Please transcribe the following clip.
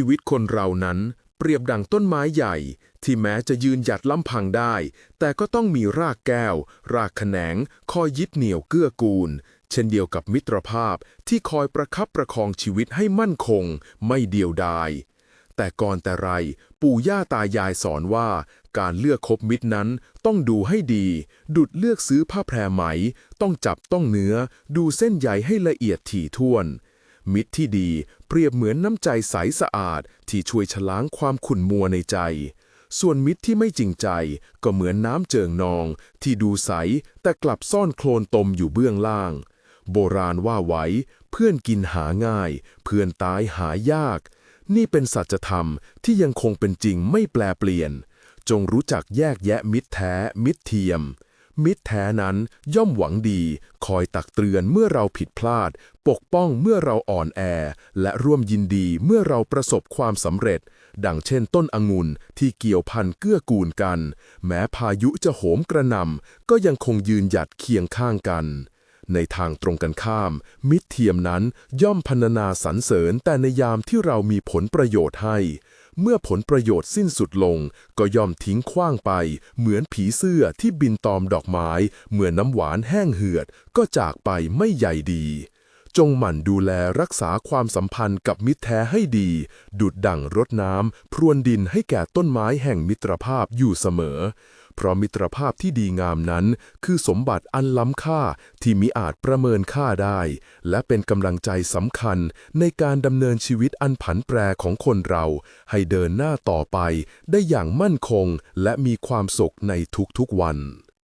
ชีวิตคนเรานั้นเปรียบดังต้นไม้ใหญ่ ที่แม้จะยืนหยัดลำพังได้ แต่ก็ต้องมีรากแก้ว รากแขนง คอยยึดเหนี่ยวเกื้อกูล เช่นเดียวกับมิตรภาพที่คอยประคับประคองชีวิตให้มั่นคง ไม่เดียวดาย แต่ก่อนแต่ไร ปู่ย่าตายายสอนว่า การเลือกคบมิตรนั้นต้องดูให้ดี ดุดเลือกซื้อผ้าแพรไหม ต้องจับต้องเนื้อ ดูเส้นใยให้ละเอียดถี่ถ้วน มิตรที่ดีเปรียบเหมือนน้ำใจใสสะอาดที่ช่วยชล้างความขุ่นมัวในใจ ส่วนมิตรที่ไม่จริงใจก็เหมือนน้ำเจิงนอง ที่ดูใสแต่กลับซ่อนโคลนตมอยู่เบื้องล่าง โบราณว่าไว้ เพื่อนกินหาง่าย เพื่อนตายหายาก นี่เป็นสัจธรรมที่ยังคงเป็นจริงไม่แปลเปลี่ยน จงรู้จักแยกแยะมิตรแท้มิตรเทียม มิตรแท้นั้นย่อมหวังดี คอยตักเตือนเมื่อเราผิดพลาด ปกป้องเมื่อเราอ่อนแอ และร่วมยินดีเมื่อเราประสบความสำเร็จ ดังเช่นต้นองุ่นที่เกี่ยวพันเกื้อกูลกัน แม้พายุจะโหมกระหน่ำก็ยังคงยืนหยัดเคียงข้างกัน ในทางตรงกันข้าม มิตรเทียมนั้นย่อมพรรณนาสรรเสริญแต่ในยามที่เรามีผลประโยชน์ให้ เมื่อผลประโยชน์สิ้นสุดลง ก็ยอมทิ้งขว้างไป เหมือนผีเสื้อที่บินตอมดอกไม้ เมื่อน้ำหวานแห้งเหือด ก็จากไปไม่ใหญ่ดี จงหมั่นดูแลรักษาความสัมพันธ์กับมิตรแท้ให้ดี ดุดดั่งรดน้ำพรวนดินให้แก่ต้นไม้แห่งมิตรภาพอยู่เสมอ เพราะมิตรภาพที่ดีงามนั้น คือสมบัติอันล้ำค่าที่มิอาจประเมินค่าได้ และเป็นกำลังใจสำคัญในการดำเนินชีวิตอันผันแปรของคนเรา ให้เดินหน้าต่อไป ได้อย่างมั่นคงและมีความสุขในทุกๆวัน